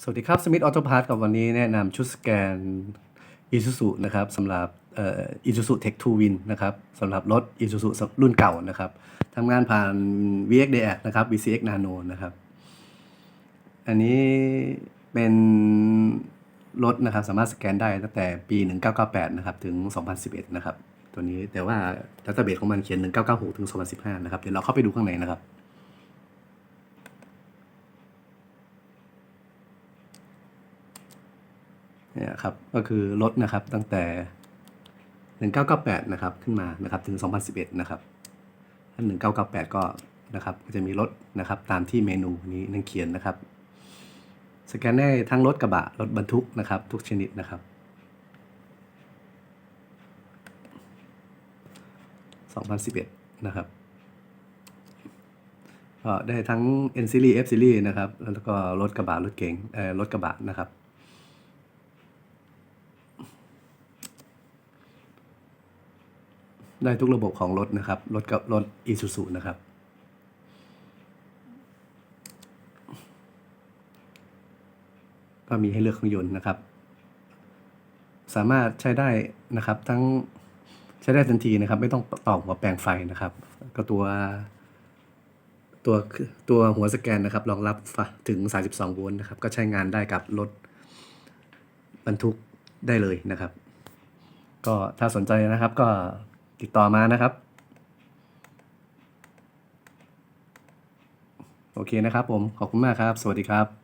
สวัสดีครับสมิธออโตพาร์ทกับวันนี้แนะนำชุดสแกน Isuzu นะครับสำหรับเอ่อ Isuzu Tech 2 Win นะครับสำหรับรถ Isuzu รุ่นเก่านะครับทำงานผ่าน VX d x นะครับ VCX Nano นะครับ อันนี้เป็นรถนะครับสามารถสแกนได้ตั้งแต่ปี 1998 นะครับ ถึง 2011 นะครับ ตัวนี้แต่ว่าดัตเตอร์เบสของมันเขียน 1996 ถึง 2015 นะครับ เดี๋ยวเราเข้าไปดูข้างในนะครับ เนี่ยครับก็คือลดนะครับตั้งแต่ 1998 นะครับขึ้นมานะครับถึง 2011 นะครับถ้า1998 ก็นะครับก็จะมีรถนะครับตามที่เมนูนี้นั่งเขียนนะครับ สแกนได้ทั้งรถกระบะรถบรรทุกนะครับ ทุกชนิดนะครับ2011 นะครับก็ได้ทั้ง N series F series นะครับ แล้วก็รถกระบะรถเก๋งเอ่อรถกระบะนะครับ ได้ทุกระบบของรถนะครับ รถกับรถ Isuzu นะครับ ก็มีให้เลือกเครื่องยนต์นะครับ สามารถใช้ได้นะครับ ทั้งใช้ได้ทันทีนะครับ ไม่ต้องต่อหัวแปลงไฟนะครับ ก็ตัวตัวตัวหัวสแกนนะครับรองรับไฟถึง 32 โวลต์นะครับ ก็ใช้งานได้กับรถบรรทุกได้เลยนะครับ ก็ถ้าสนใจนะครับก็ ติดต่อมานะครับ โอเคนะครับผม ขอบคุณมากครับ สวัสดีครับ